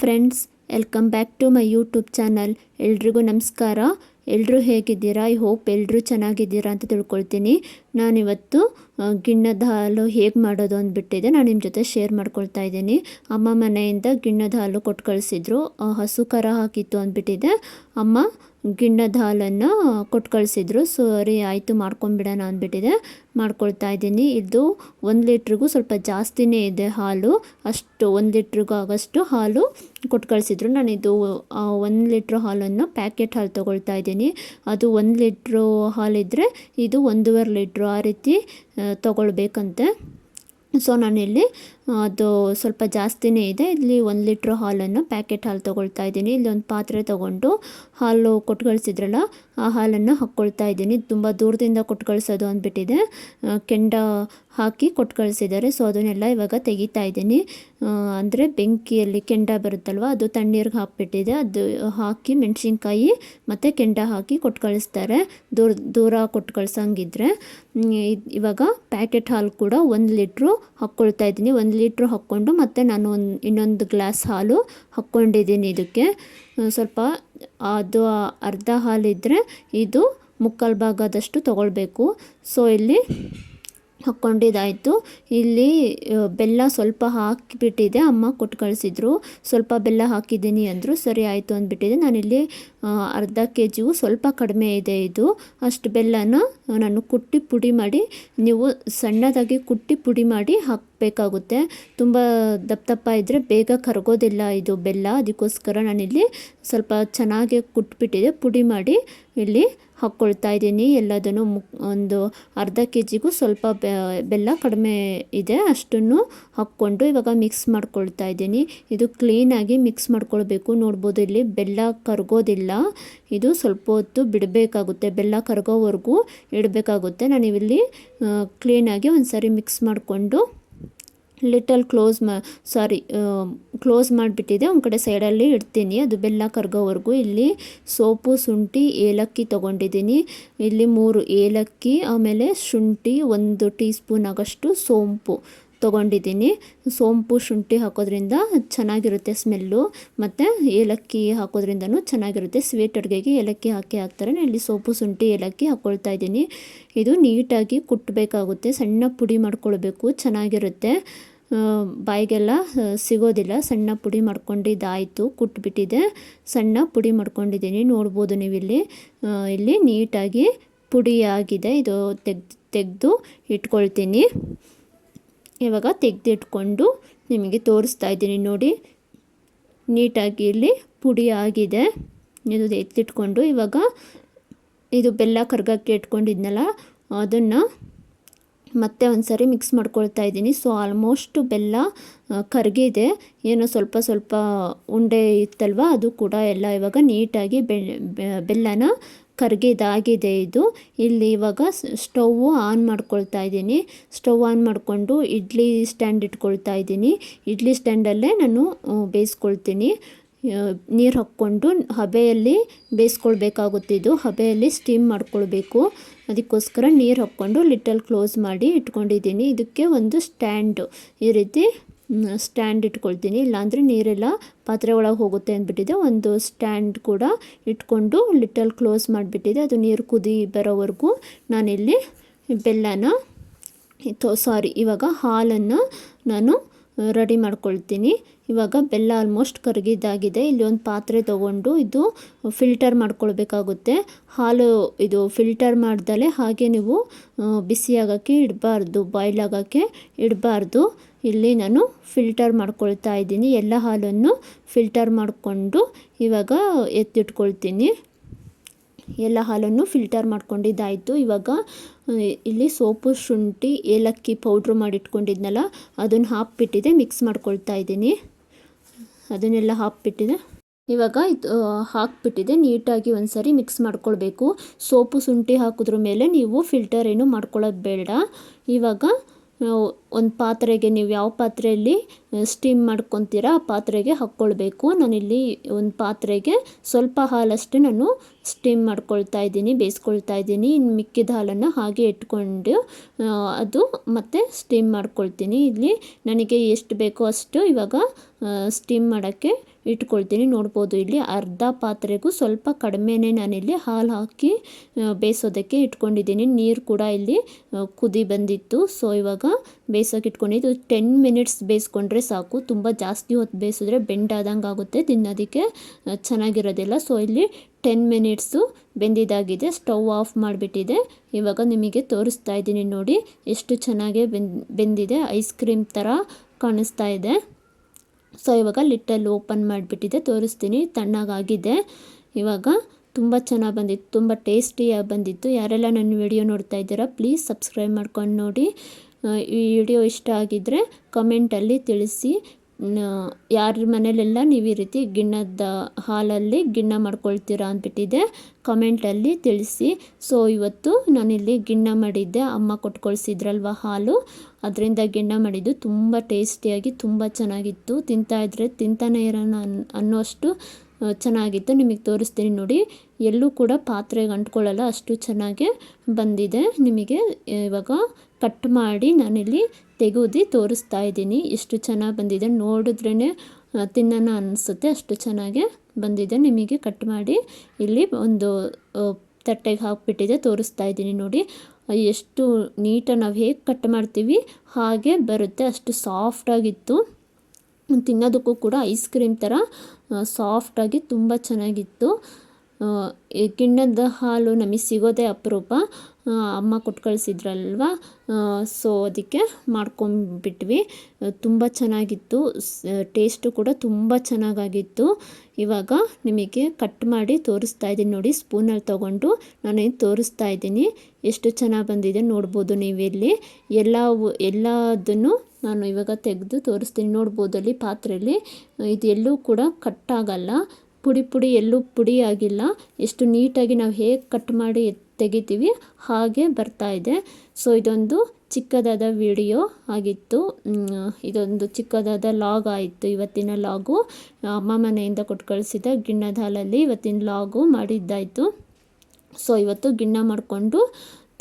Friends welcome back to my YouTube channel ಎಲ್ರಿಗೂ ನಮಸ್ಕಾರ. ಎಲ್ಲರೂ ಹೇಗಿದ್ದೀರಾ? ಐ ಹೋಪ್ ಎಲ್ಲರೂ ಚೆನ್ನಾಗಿದ್ದೀರಾ ಅಂತ ತಿಳ್ಕೊಳ್ತೀನಿ. ನಾನಿವತ್ತು ಗಿಣ್ಣದ ಹಾಲು ಹೇಗೆ ಮಾಡೋದು ಅಂದ್ಬಿಟ್ಟಿದೆ. ನಾನು ನಿಮ್ಮ ಜೊತೆ ಶೇರ್ ಮಾಡ್ಕೊಳ್ತಾ ಇದ್ದೀನಿ. ಅಮ್ಮ ಮನೆಯಿಂದ ಗಿಣ್ಣದ ಹಾಲು ಕೊಟ್ಟು ಕಳಿಸಿದ್ರು. ಹಸು ಕರ ಹಾಕಿತ್ತು ಅಂದ್ಬಿಟ್ಟಿದೆ. ಅಮ್ಮ ಗಿಣ್ಣದ ಹಾಲನ್ನು ಕೊಟ್ಟು ಕಳಿಸಿದ್ರು ಸರಿ ಆಯಿತು ಮಾಡ್ಕೊಂಬಿಡೋಣ ಅಂದ್ಬಿಟ್ಟಿದೆ. ಮಾಡ್ಕೊಳ್ತಾ ಇದ್ದೀನಿ. ಇದು ಒಂದು ಲೀಟ್ರಿಗೂ ಸ್ವಲ್ಪ ಜಾಸ್ತಿನೇ ಇದೆ ಹಾಲು. ಅಷ್ಟು, ಒಂದು ಲೀಟ್ರಿಗೂ ಆಗೋಷ್ಟು ಹಾಲು ಕೊಟ್ಟು ಕಳಿಸಿದ್ರು ನಾನಿದು ಒಂದು ಲೀಟ್ರ್ ಹಾಲನ್ನು ಪ್ಯಾಕೆಟ್ ಹಾಲು ತೊಗೊಳ್ತಾ ಇದ್ದೀನಿ. ಅದು ಒಂದು ಲೀಟ್ರು ಹಾಲಿದ್ದರೆ ಇದು ಒಂದೂವರೆ ಲೀಟ್ರು ಆ ರೀತಿ ತೊಗೊಳ್ಬೇಕಂತೆ. ಸೊ ನಾನಿಲ್ಲಿ ಅದು ಸ್ವಲ್ಪ ಜಾಸ್ತಿನೇ ಇದೆ. ಇಲ್ಲಿ ಒಂದು ಲೀಟ್ರ್ ಹಾಲನ್ನು ಪ್ಯಾಕೆಟ್ ಹಾಲು ತೊಗೊಳ್ತಾ ಇದ್ದೀನಿ. ಇಲ್ಲಿ ಒಂದು ಪಾತ್ರೆ ತೊಗೊಂಡು ಹಾಲು ಕೊಟ್ಟು ಕಳಿಸಿದ್ರಲ್ಲ ಆ ಹಾಲನ್ನು ಹಾಕ್ಕೊಳ್ತಾ ಇದ್ದೀನಿ. ತುಂಬ ದೂರದಿಂದ ಕೊಟ್ಟು ಕಳಿಸೋದು ಅಂದ್ಬಿಟ್ಟಿದೆ ಕೆಂಡ ಹಾಕಿ ಕೊಟ್ಟು ಕಳಿಸಿದ್ದಾರೆ ಸೊ ಅದನ್ನೆಲ್ಲ ಇವಾಗ ತೆಗಿತಾ ಇದ್ದೀನಿ. ಅಂದರೆ ಬೆಂಕಿಯಲ್ಲಿ ಕೆಂಡ ಬರುತ್ತಲ್ವ ಅದು ತಣ್ಣೀರಿಗೆ ಹಾಕ್ಬಿಟ್ಟಿದೆ. ಅದು ಹಾಕಿ ಮೆಣಸಿನ್ಕಾಯಿ ಮತ್ತು ಕೆಂಡ ಹಾಕಿ ಕೊಟ್ಟು ಕಳಿಸ್ತಾರೆ ದೂರ ದೂರ ಕೊಟ್ಟು ಕಳ್ಸಂಗಿದ್ರೆ ಹ್ಮ್, ಇವಾಗ ಪ್ಯಾಕೆಟ್ ಹಾಲು ಕೂಡ ಒಂದು ಲೀಟ್ರು ಹಾಕ್ಕೊಳ್ತಾ ಇದ್ದೀನಿ. ಒಂದು ಲೀಟ್ರು ಹಾಕ್ಕೊಂಡು ಮತ್ತು ನಾನು ಒಂದು, ಇನ್ನೊಂದು ಗ್ಲಾಸ್ ಹಾಲು ಹಾಕ್ಕೊಂಡಿದ್ದೀನಿ ಇದಕ್ಕೆ. ಸ್ವಲ್ಪ ಅದು ಅರ್ಧ ಹಾಲಿದ್ದರೆ ಇದು ಮುಕ್ಕಾಲು ಭಾಗದಷ್ಟು ತಗೊಳ್ಬೇಕು. ಸೊ ಇಲ್ಲಿ ಹಾಕ್ಕೊಂಡಿದ್ದಾಯಿತು. ಇಲ್ಲಿ ಬೆಲ್ಲ ಸ್ವಲ್ಪ ಹಾಕಿಬಿಟ್ಟಿದೆ. ಅಮ್ಮ ಕೊಟ್ಟು ಕಳಿಸಿದ್ರು. ಸ್ವಲ್ಪ ಬೆಲ್ಲ ಹಾಕಿದ್ದೀನಿ ಅಂದರು, ಸರಿ ಆಯಿತು ಅಂದ್ಬಿಟ್ಟಿದೆ. ನಾನಿಲ್ಲಿ ಅರ್ಧ ಕೆ ಜಿಗೂ ಸ್ವಲ್ಪ ಕಡಿಮೆ ಇದೆ ಇದು. ಅಷ್ಟು ಬೆಲ್ಲನ ನಾನು ಕುಟ್ಟಿ ಪುಡಿ ಮಾಡಿ, ನೀವು ಸಣ್ಣದಾಗಿ ಕುಟ್ಟಿ ಪುಡಿ ಮಾಡಿ ಹಾಕಬೇಕಾಗುತ್ತೆ. ತುಂಬ ದಪ್ಪ ದಪ್ಪ ಇದ್ದರೆ ಬೇಗ ಕರಗೋದಿಲ್ಲ ಇದು ಬೆಲ್ಲ. ಅದಕ್ಕೋಸ್ಕರ ನಾನಿಲ್ಲಿ ಸ್ವಲ್ಪ ಚೆನ್ನಾಗಿ ಕುಟ್ಬಿಟ್ಟಿದೆ. ಪುಡಿ ಮಾಡಿ ಇಲ್ಲಿ ಹಾಕ್ಕೊಳ್ತಾ ಇದ್ದೀನಿ. ಎಲ್ಲದನ್ನು ಮುಕ್ ಒಂದು ಅರ್ಧ ಕೆ ಜಿಗೂ ಸ್ವಲ್ಪ ಬೆಲ್ಲ ಕಡಿಮೆ ಇದೆ ಅಷ್ಟನ್ನು ಹಾಕ್ಕೊಂಡು ಇವಾಗ ಮಿಕ್ಸ್ ಮಾಡ್ಕೊಳ್ತಾ ಇದ್ದೀನಿ. ಇದು ಕ್ಲೀನಾಗಿ ಮಿಕ್ಸ್ ಮಾಡ್ಕೊಳ್ಬೇಕು. ನೋಡ್ಬೋದು ಇಲ್ಲಿ ಬೆಲ್ಲ ಕರಗೋದಿಲ್ಲ. ಇದು ಸ್ವಲ್ಪ ಹೊತ್ತು ಬಿಡಬೇಕಾಗುತ್ತೆ. ಬೆಲ್ಲ ಕರಗೋವರೆಗೂ ಇಡಬೇಕಾಗುತ್ತೆ. ನಾನು ಇಲ್ಲಿ ಕ್ಲೀನಾಗಿ ಒಂದು ಸಾರಿ ಮಿಕ್ಸ್ ಮಾಡಿಕೊಂಡು ಲಿಟಲ್ ಕ್ಲೋಸ್ ಮಾ ಸಾರಿ ಕ್ಲೋಸ್ ಮಾಡಿಬಿಟ್ಟಿದೆ. ಒಂದು ಕಡೆ ಸೈಡಲ್ಲಿ ಇಡ್ತೀನಿ. ಅದು ಬೆಲ್ಲ ಕರ್ಗೋವರೆಗೂ ಇಲ್ಲಿ ಸೋಪು, ಶುಂಠಿ, ಏಲಕ್ಕಿ ತೊಗೊಂಡಿದ್ದೀನಿ. ಇಲ್ಲಿ ಮೂರು ಏಲಕ್ಕಿ, ಆಮೇಲೆ ಶುಂಠಿ ಒಂದು ಟೀ ಸ್ಪೂನ್ ಆಗಷ್ಟು ಸೋಂಪು ತೊಗೊಂಡಿದ್ದೀನಿ. ಸೋಂಪು, ಶುಂಠಿ ಹಾಕೋದ್ರಿಂದ ಚೆನ್ನಾಗಿರುತ್ತೆ ಸ್ಮೆಲ್ಲು. ಮತ್ತು ಏಲಕ್ಕಿ ಹಾಕೋದ್ರಿಂದನೂ ಚೆನ್ನಾಗಿರುತ್ತೆ. ಸ್ವೀಟ್ ಅಡುಗೆಗೆ ಏಲಕ್ಕಿ ಹಾಕಿ ಹಾಕ್ತಾರೆ. ಇಲ್ಲಿ ಸೋಪು, ಶುಂಠಿ, ಏಲಕ್ಕಿ ಹಾಕ್ಕೊಳ್ತಾ ಇದ್ದೀನಿ. ಇದು ನೀಟಾಗಿ ಕುಟ್ಟಬೇಕಾಗುತ್ತೆ ಸಣ್ಣ ಪುಡಿ ಮಾಡ್ಕೊಳ್ಬೇಕು. ಚೆನ್ನಾಗಿರುತ್ತೆ. ಬಾಯಿಗೆಲ್ಲ ಸಿಗೋದಿಲ್ಲ. ಸಣ್ಣ ಪುಡಿ ಮಾಡ್ಕೊಂಡಿದ್ದಾಯಿತು, ಕುಟ್ಬಿಟ್ಟಿದೆ. ಸಣ್ಣ ಪುಡಿ ಮಾಡ್ಕೊಂಡಿದ್ದೀನಿ. ನೋಡ್ಬೋದು ನೀವಿಲ್ಲಿ. ಇಲ್ಲಿ ನೀಟಾಗಿ ಪುಡಿಯಾಗಿದೆ. ಇದು ತೆಗ್ದು ತೆಗೆದು ಇಟ್ಕೊಳ್ತೀನಿ. ಇವಾಗ ತೆಗೆದಿಟ್ಕೊಂಡು ನಿಮಗೆ ತೋರಿಸ್ತಾ ಇದ್ದೀನಿ ನೋಡಿ. ನೀಟಾಗಿ ಇಲ್ಲಿ ಪುಡಿ ಆಗಿದೆ ಇದು ಎತ್ತಿಟ್ಕೊಂಡು ಇವಾಗ ಇದು ಬೆಲ್ಲ ಕರ್ಗಕ್ಕೆ ಇಟ್ಕೊಂಡಿದ್ನಲ್ಲ, ಅದನ್ನು ಮತ್ತೆ ಒಂದು ಸರಿ ಮಿಕ್ಸ್ ಮಾಡ್ಕೊಳ್ತಾ ಇದ್ದೀನಿ. ಸೊ ಆಲ್ಮೋಸ್ಟ್ ಬೆಲ್ಲ ಕರಗಿದೆ ಏನೋ ಸ್ವಲ್ಪ ಸ್ವಲ್ಪ ಉಂಡೆ ಇತ್ತಲ್ವ, ಅದು ಕೂಡ ಎಲ್ಲ ಇವಾಗ ನೀಟಾಗಿ ಬೆಲ್ಲನ ಕರಗಿದಾಗಿದೆ ಇದು. ಇಲ್ಲಿ ಇವಾಗ ಸ್ಟವ್ ಆನ್ ಮಾಡ್ಕೊಳ್ತಾ ಇದ್ದೀನಿ. ಸ್ಟವ್ ಆನ್ ಮಾಡಿಕೊಂಡು ಇಡ್ಲಿ ಸ್ಟ್ಯಾಂಡ್ ಇಟ್ಕೊಳ್ತಾ ಇದ್ದೀನಿ. ಇಡ್ಲಿ ಸ್ಟ್ಯಾಂಡಲ್ಲೇ ನಾನು ಬೇಯಿಸ್ಕೊಳ್ತೀನಿ. ನೀರು ಹಾಕ್ಕೊಂಡು ಹಬೆಯಲ್ಲಿ ಬೇಯಿಸ್ಕೊಳ್ಬೇಕಾಗುತ್ತಿದ್ದು ಹಬೆಯಲ್ಲಿ ಸ್ಟೀಮ್ ಮಾಡ್ಕೊಳ್ಬೇಕು. ಅದಕ್ಕೋಸ್ಕರ ನೀರು ಹಾಕ್ಕೊಂಡು ಲಿಟಲ್ ಕ್ಲೋಸ್ ಮಾಡಿ ಇಟ್ಕೊಂಡಿದ್ದೀನಿ. ಇದಕ್ಕೆ ಒಂದು ಸ್ಟ್ಯಾಂಡು ಈ ರೀತಿ ಸ್ಟ್ಯಾಂಡ್ ಇಟ್ಕೊಳ್ತೀನಿ. ಇಲ್ಲಾಂದರೆ ನೀರೆಲ್ಲ ಪಾತ್ರೆ ಒಳಗೆ ಹೋಗುತ್ತೆ ಅಂದ್ಬಿಟ್ಟಿದೆ. ಒಂದು ಸ್ಟ್ಯಾಂಡ್ ಕೂಡ ಇಟ್ಕೊಂಡು ಲಿಟಲ್ ಕ್ಲೋಸ್ ಮಾಡಿಬಿಟ್ಟಿದೆ. ಅದು ನೀರು ಕುದಿ ಬರೋವರೆಗೂ ನಾನಿಲ್ಲಿ ಬೆಲ್ಲನ ಸಾರಿ ಇವಾಗ ಹಾಲನ್ನು ನಾನು ರೆಡಿ ಮಾಡ್ಕೊಳ್ತೀನಿ. ಇವಾಗ ಬೆಲ್ಲ ಆಲ್ಮೋಸ್ಟ್ ಕರಗಿದ್ದಾಗಿದೆ. ಇಲ್ಲಿ ಒಂದು ಪಾತ್ರೆ ತೊಗೊಂಡು ಇದು ಫಿಲ್ಟರ್ ಮಾಡ್ಕೊಳ್ಬೇಕಾಗುತ್ತೆ. ಹಾಲು ಇದು ಫಿಲ್ಟರ್ ಮಾಡ್ದಲೆ ಹಾಗೆ ನೀವು ಬಿಸಿ ಆಗೋಕ್ಕೆ ಇಡಬಾರ್ದು ಬಾಯ್ಲ್ ಆಗೋಕ್ಕೆ ಇಡಬಾರ್ದು. ಇಲ್ಲಿ ನಾನು ಫಿಲ್ಟರ್ ಮಾಡ್ಕೊಳ್ತಾ ಇದ್ದೀನಿ. ಎಲ್ಲ ಹಾಲನ್ನು ಫಿಲ್ಟರ್ ಮಾಡಿಕೊಂಡು ಇವಾಗ ಎತ್ತಿಟ್ಕೊಳ್ತೀನಿ. ಎಲ್ಲ ಹಾಲನ್ನು ಫಿಲ್ಟರ್ ಮಾಡ್ಕೊಂಡಿದ್ದಾಯಿತು. ಇವಾಗ ಇಲ್ಲಿ ಸೋಪು, ಶುಂಠಿ, ಏಲಕ್ಕಿ ಪೌಡ್ರು ಮಾಡಿಟ್ಕೊಂಡಿದ್ನಲ್ಲ, ಅದನ್ನು ಹಾಕ್ಬಿಟ್ಟಿದೆ ಮಿಕ್ಸ್ ಮಾಡ್ಕೊಳ್ತಾ ಇದ್ದೀನಿ. ಅದನ್ನೆಲ್ಲ ಹಾಕ್ಬಿಟ್ಟಿದೆ. ಇವಾಗ ಇದು ಹಾಕ್ಬಿಟ್ಟಿದೆ. ನೀಟಾಗಿ ಒಂದು ಮಿಕ್ಸ್ ಮಾಡ್ಕೊಳ್ಬೇಕು. ಸೋಪು ಶುಂಠಿ ಹಾಕಿದ್ರ ಮೇಲೆ ನೀವು ಫಿಲ್ಟರ್ ಏನು ಮಾಡ್ಕೊಳ್ಳೋದು ಬೇಡ. ಇವಾಗ ಒಂದು ಪಾತ್ರೆಗೆ ನೀವು ಯಾವ ಪಾತ್ರೆಯಲ್ಲಿ ಸ್ಟೀಮ್ ಮಾಡ್ಕೊತೀರ ಆ ಪಾತ್ರೆಗೆ ಹಾಕ್ಕೊಳ್ಬೇಕು. ನಾನಿಲ್ಲಿ ಒಂದು ಪಾತ್ರೆಗೆ ಸ್ವಲ್ಪ ಹಾಲಷ್ಟು ನಾನು ಸ್ಟೀಮ್ ಮಾಡ್ಕೊಳ್ತಾ ಇದ್ದೀನಿ, ಬೇಯಿಸ್ಕೊಳ್ತಾ ಇದ್ದೀನಿ. ಇನ್ನು ಮಿಕ್ಕಿದ ಹಾಲನ್ನು ಹಾಗೆ ಇಟ್ಕೊಂಡು ಅದು ಮತ್ತೆ ಸ್ಟೀಮ್ ಮಾಡ್ಕೊಳ್ತೀನಿ. ಇಲ್ಲಿ ನನಗೆ ಎಷ್ಟು ಬೇಕೋ ಅಷ್ಟು ಇವಾಗ ಸ್ಟೀಮ್ ಮಾಡೋಕ್ಕೆ ಇಟ್ಕೊಳ್ತೀನಿ, ನೋಡ್ಬೋದು. ಇಲ್ಲಿ ಅರ್ಧ ಪಾತ್ರೆಗೂ ಸ್ವಲ್ಪ ಕಡಿಮೆನೇ ನಾನಿಲ್ಲಿ ಹಾಲು ಹಾಕಿ ಬೇಯಿಸೋದಕ್ಕೆ ಇಟ್ಕೊಂಡಿದ್ದೀನಿ. ನೀರು ಕೂಡ ಇಲ್ಲಿ ಕುದಿ ಬಂದಿತ್ತು. ಸೊ ಇವಾಗ ಬೇಯಿಸೋಕೆ ಇಟ್ಕೊಂಡಿದ್ದು ಟೆನ್ ಮಿನಿಟ್ಸ್ ಬೇಯಿಸ್ಕೊಂಡ್ರೆ ಸಾಕು. ತುಂಬ ಜಾಸ್ತಿ ಹೊತ್ತು ಬೇಯಿಸಿದ್ರೆ ಬೆಂಡಾದಂಗೆ ಆಗುತ್ತೆ, ತಿನ್ನೋದಕ್ಕೆ ಚೆನ್ನಾಗಿರೋದಿಲ್ಲ. ಸೊ ಇಲ್ಲಿ ಟೆನ್ ಮಿನಿಟ್ಸು ಬೆಂದಿದ್ದಾಗಿದೆ. ಸ್ಟವ್ ಆಫ್ ಮಾಡಿಬಿಟ್ಟಿದೆ. ಇವಾಗ ನಿಮಗೆ ತೋರಿಸ್ತಾ ಇದ್ದೀನಿ ನೋಡಿ, ಎಷ್ಟು ಚೆನ್ನಾಗಿ ಬೆಂದ್, ಬೆಂದಿದೆ. ಐಸ್ ಕ್ರೀಮ್ ಥರ ಕಾಣಿಸ್ತಾ ಇದೆ. ಸೊ ಇವಾಗ ಲಿಟ್ಟಲ್ಲಿ ಓಪನ್ ಮಾಡಿಬಿಟ್ಟಿದೆ, ತೋರಿಸ್ತೀನಿ. ತಣ್ಣಗಾಗಿದೆ. ಇವಾಗ ತುಂಬ ಚೆನ್ನಾಗಿ ಬಂದಿತ್ತು, ತುಂಬ ಟೇಸ್ಟಿಯಾಗಿ ಬಂದಿತ್ತು. ಯಾರೆಲ್ಲ ನನ್ನ ವಿಡಿಯೋ ನೋಡ್ತಾ ಇದ್ದೀರಾ ಪ್ಲೀಸ್ ಸಬ್ಸ್ಕ್ರೈಬ್ ಮಾಡ್ಕೊಂಡು ನೋಡಿ. ಈ ವಿಡಿಯೋ ಇಷ್ಟ ಆಗಿದ್ದರೆ ಕಮೆಂಟಲ್ಲಿ ತಿಳಿಸಿ. ಯಾರ ಮನೇಲೆಲ್ಲ ನೀವು ಈ ರೀತಿ ಗಿಣ್ಣದ ಹಾಲಲ್ಲಿ ಗಿಣ್ಣ ಮಾಡ್ಕೊಳ್ತೀರಾ ಅಂದ್ಬಿಟ್ಟಿದೆ. ಕಮೆಂಟಲ್ಲಿ ತಿಳಿಸಿ. ಸೊ ಇವತ್ತು ನಾನಿಲ್ಲಿ ಗಿಣ್ಣ ಮಾಡಿದ್ದೆ. ಅಮ್ಮ ಕೊಟ್ಕೊಳ್ಸಿದ್ರಲ್ವ ಕಳಿಸಿದ್ರಲ್ವ ಹಾಲು? ಅದರಿಂದ ಗಿಣ್ಣ ಮಾಡಿದ್ದು ತುಂಬ ಟೇಸ್ಟಿಯಾಗಿ ತುಂಬ ಚೆನ್ನಾಗಿತ್ತು. ತಿಂತಾಯಿದ್ರೆ ತಿಂತಾನೆ ಇರೋಣ ಅನ್, ಅನ್ನೋಷ್ಟು ಚೆನ್ನಾಗಿತ್ತು. ನಿಮಗೆ ತೋರಿಸ್ತೀನಿ ನೋಡಿ. ಎಲ್ಲೂ ಕೂಡ ಪಾತ್ರೆಗೆ ಅಂಟ್ಕೊಳ್ಳಲ್ಲ, ಅಷ್ಟು ಚೆನ್ನಾಗಿ ಬಂದಿದೆ. ನಿಮಗೆ, ಇವಾಗ ಕಟ್ ಮಾಡಿ ನಾನಿಲ್ಲಿ ತೆಗೆದು ತೋರಿಸ್ತಾ ಇದ್ದೀನಿ. ಎಷ್ಟು ಚೆನ್ನಾಗಿ ಬಂದಿದೆ ನೋಡಿದ್ರೇ ತಿನ್ನೋಣ ಅನಿಸುತ್ತೆ. ಅಷ್ಟು ಚೆನ್ನಾಗೆ ಬಂದಿದೆ. ನಿಮಗೆ ಕಟ್ ಮಾಡಿ ಇಲ್ಲಿ ಒಂದು ತಟ್ಟೆಗೆ ಹಾಕಿಬಿಟ್ಟಿದೆ. ತೋರಿಸ್ತಾ ಇದ್ದೀನಿ ನೋಡಿ. ಎಷ್ಟು ನೀಟಾಗಿ ನಾವು ಹೇಗೆ ಕಟ್ ಮಾಡ್ತೀವಿ, ಹಾಗೆ ಬರುತ್ತೆ. ಅಷ್ಟು ಸಾಫ್ಟಾಗಿತ್ತು ತಿನ್ನೋದಕ್ಕೂ ಕೂಡ ಐಸ್ ಕ್ರೀಮ್ ಥರ ಸಾಫ್ಟಾಗಿ ತುಂಬ ಚೆನ್ನಾಗಿತ್ತು. ಗಿಣ್ಣದ ಹಾಲು ನಮಗೆ ಸಿಗೋದೇ ಅಪರೂಪ. ಅಮ್ಮ ಕೊಟ್ಟು ಕಳಿಸಿದ್ರಲ್ವ? ಸೊ ಅದಕ್ಕೆ ಮಾಡ್ಕೊಂಬಿಟ್ವಿ. ತುಂಬ ಚೆನ್ನಾಗಿತ್ತು. ಟೇಸ್ಟು ಕೂಡ ತುಂಬ ಚೆನ್ನಾಗಾಗಿತ್ತು. ಇವಾಗ ನಿಮಗೆ ಕಟ್ ಮಾಡಿ ತೋರಿಸ್ತಾ ಇದ್ದೀನಿ ನೋಡಿ ಸ್ಪೂನಲ್ಲಿ ತೊಗೊಂಡು ನಾನು ತೋರಿಸ್ತಾ ಇದ್ದೀನಿ. ಎಷ್ಟು ಚೆನ್ನಾಗಿ ಬಂದಿದೆ ನೋಡ್ಬೋದು ನೀವಿಲ್ಲಿ. ಎಲ್ಲ ಎಲ್ಲದನ್ನು ನಾನು ಇವಾಗ ತೆಗೆದು ತೋರಿಸ್ತೀನಿ ನೋಡ್ಬೋದು ಅಲ್ಲಿ ಪಾತ್ರೆಯಲ್ಲಿ ಇದು ಎಲ್ಲೂ ಕೂಡ ಕಟ್ಟಾಗಲ್ಲ ಪುಡಿ ಪುಡಿ ಎಲ್ಲೂ ಪುಡಿ ಆಗಿಲ್ಲ. ಎಷ್ಟು ನೀಟಾಗಿ ನಾವು ಹೇಗೆ ಕಟ್ ಮಾಡಿ ತೆಗಿತೀವಿ ಹಾಗೆ ಬರ್ತಾ ಇದೆ. ಸೊ ಇದೊಂದು ಚಿಕ್ಕದಾದ ವಿಡಿಯೋ ಆಗಿತ್ತು. ಇದೊಂದು ಚಿಕ್ಕದಾದ ಲಾಗ್ ಆಯಿತು ಇವತ್ತಿನ ಲಾಗು. ಅಮ್ಮ ಮನೆಯಿಂದ ಕೊಟ್ಟು ಕಳಿಸಿದ ಗಿಣ್ಣದ ಹಾಲಲ್ಲಿ ಇವತ್ತಿನ ಲಾಗು ಮಾಡಿದ್ದಾಯಿತು. ಸೊ ಇವತ್ತು ಗಿಣ್ಣ ಮಾಡಿಕೊಂಡು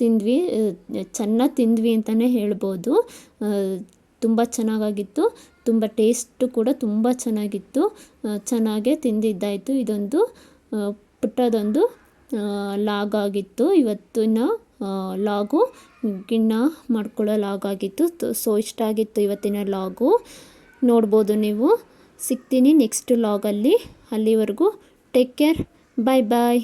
ತಿಂದ್ವಿ. ಚೆನ್ನಾಗಿ ತಿಂದ್ವಿ ಅಂತಲೇ ಹೇಳ್ಬೋದು. ತುಂಬ ಚೆನ್ನಾಗಾಗಿತ್ತು. ತುಂಬ ಟೇಸ್ಟು ಕೂಡ ತುಂಬ ಚೆನ್ನಾಗಿತ್ತು. ಚೆನ್ನಾಗೇ ತಿಂದಿದ್ದಾಯಿತು. ಇದೊಂದು ಪುಟ್ಟದೊಂದು ಲಾಗ್ ಆಗಿತ್ತು ಇವತ್ತಿನ ಲಾಗು ಗಿಣ್ಣ ಮಾಡ್ಕೊಳ್ಳೋ ಲಾಗ್ ಆಗಿತ್ತು ಸೊ, ಇಷ್ಟ ಆಗಿತ್ತು ಇವತ್ತಿನ ಲಾಗು. ನೋಡ್ಬೋದು ನೀವು. ಸಿಗ್ತೀನಿ ನೆಕ್ಸ್ಟ್ ಲಾಗಲ್ಲಿ. ಅಲ್ಲಿವರೆಗೂ ಟೇಕ್ ಕೇರ್. ಬಾಯ್ ಬಾಯ್.